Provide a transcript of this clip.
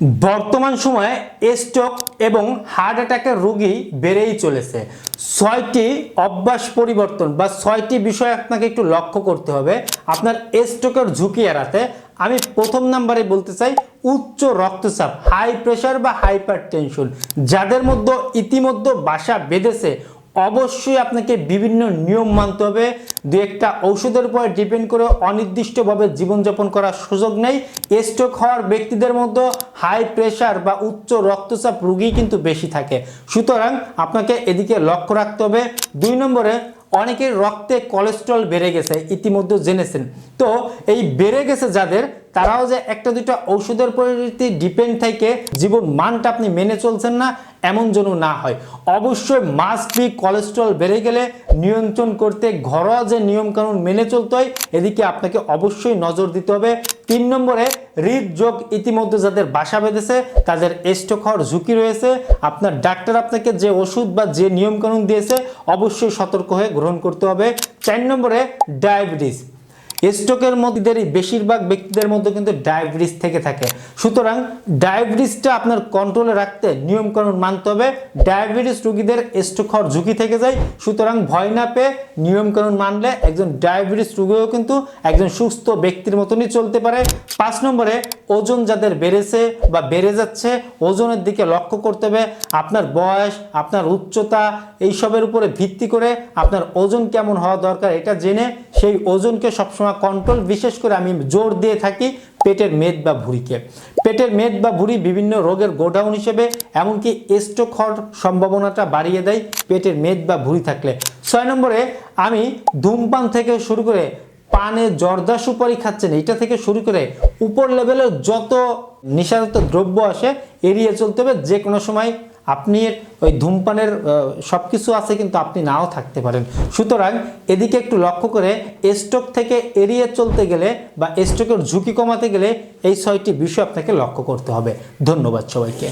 বর্তমান সময়ে স্ট্রোক এবং হার্ট অ্যাটাকের রোগী বেড়েই চলেছে। ছয়টি অভ্যাস পরিবর্তন বা ছয়টি বিষয় আপনাকে একটু লক্ষ্য করতে হবে। আপনার স্ট্রোকের ঝুঁকি এড়াতে। আমি প্রথম নাম্বারে বলতে চাই, উচ্চ রক্তচাপ হাই প্রেশার বা হাইপার টেনশন যাদের মধ্যে ইতিমধ্যে বাসা বেঁধেছে অবশ্যই আপনাকে বিভিন্ন নিয়ম মানতে হবে। দু একটা ঔষধের উপর ডিপেন্ড করে অনির্দিষ্টভাবে জীবনযাপন করার সুযোগ নেই। স্ট্রোক হওয়ার ব্যক্তিদের মধ্যে হাই প্রেশার বা উচ্চ রক্তচাপ রোগী কিন্তু বেশি থাকে। সুতরাং আপনাকে এদিকে লক্ষ্য রাখতে হবে। দুই নম্বরে, অনেকের রক্তে কোলেস্ট্রল বেড়ে গেছে, ইতিমধ্যে জেনেছেন। তো এই বেড়ে গেছে যাদের তারাও যে একটা দুটো ঔষধের পরিণতি ডিপেন্ড থেকে জীবন মানটা আপনি মেনে চলছেন না, এমন যেন না হয়। অবশ্যই মাস্ট বি কোলেস্ট্রল বেড়ে গেলে নিয়ন্ত্রণ করতে ঘরোয়া যে নিয়মকানুন মেনে চলতে হয়, এদিকে আপনাকে অবশ্যই নজর দিতে হবে। তিন নম্বরে হৃদযোগ ইতিমধ্যে যাদের বাসা বেঁধেছে, তাদের স্ট্রোক ঝুঁকি রয়েছে। আপনার ডাক্তার আপনাকে যে ওষুধ বা যে নিয়মকানুন দিয়েছে, অবশ্যই সতর্ক হয়ে গ্রহণ করতে হবে। চার নম্বরে ডায়াবেটিস স্ট্রোকের মধ্যে বেশিরভাগ ব্যক্তিদের মধ্যে কিন্তু ডায়াবেটিস থেকে থাকে। সুতরাং ডায়াবেটিসটা আপনার কন্ট্রোলে রাখতে নিয়মকানুন মানতে হবে। ডায়াবেটিস রুগীদের স্ট্রোক হওয়ার ঝুঁকি থেকে যায়। সুতরাং ভয় না পেয়ে নিয়মকানুন মানলে একজন ডায়াবেটিস রোগীও কিন্তু একজন সুস্থ ব্যক্তির মতনই চলতে পারে। পাঁচ নম্বরে, ওজন যাদের বেড়েছে বা বেড়ে যাচ্ছে, ওজনের দিকে লক্ষ্য করতে হবে। আপনার বয়স, আপনার উচ্চতা, এইসবের উপরে ভিত্তি করে আপনার ওজন কেমন হওয়া দরকার, এটা জেনে সেই ওজনকে সবসময় কন্ট্রোল বিশেষ করে আমি জোর দিয়ে থাকি পেটের মেদ বা ভুঁড়িকে। পেটের মেদ বা ভুঁড়ি বিভিন্ন রোগের গোডাউন হিসেবে, এমনকি স্ট্রোক হওয়ার সম্ভাবনাটা বাড়িয়ে দেয় পেটের মেদ বা ভুঁড়ি থাকলে। ছয় নম্বরে, আমি ধূমপান থেকে শুরু করে পানে জর্দা সুপারি খাচ্ছেন এটা থেকে শুরু করে উপর লেভেলের যত নেশাজাত দ্রব্য আসে, এড়িয়ে চলতে হবে যে কোনো সময় আপনি ওই ধূমপানের সব কিছু আছে কিন্তু আপনি নাও থাকতে পারেন। সুতরাং এদিকে একটু লক্ষ্য করে, স্ট্রোক থেকে এড়িয়ে চলতে গেলে বা স্ট্রোকের ঝুঁকি কমাতে গেলে এই ছয়টি বিষয় আপনাকে লক্ষ্য করতে হবে। ধন্যবাদ সবাইকে।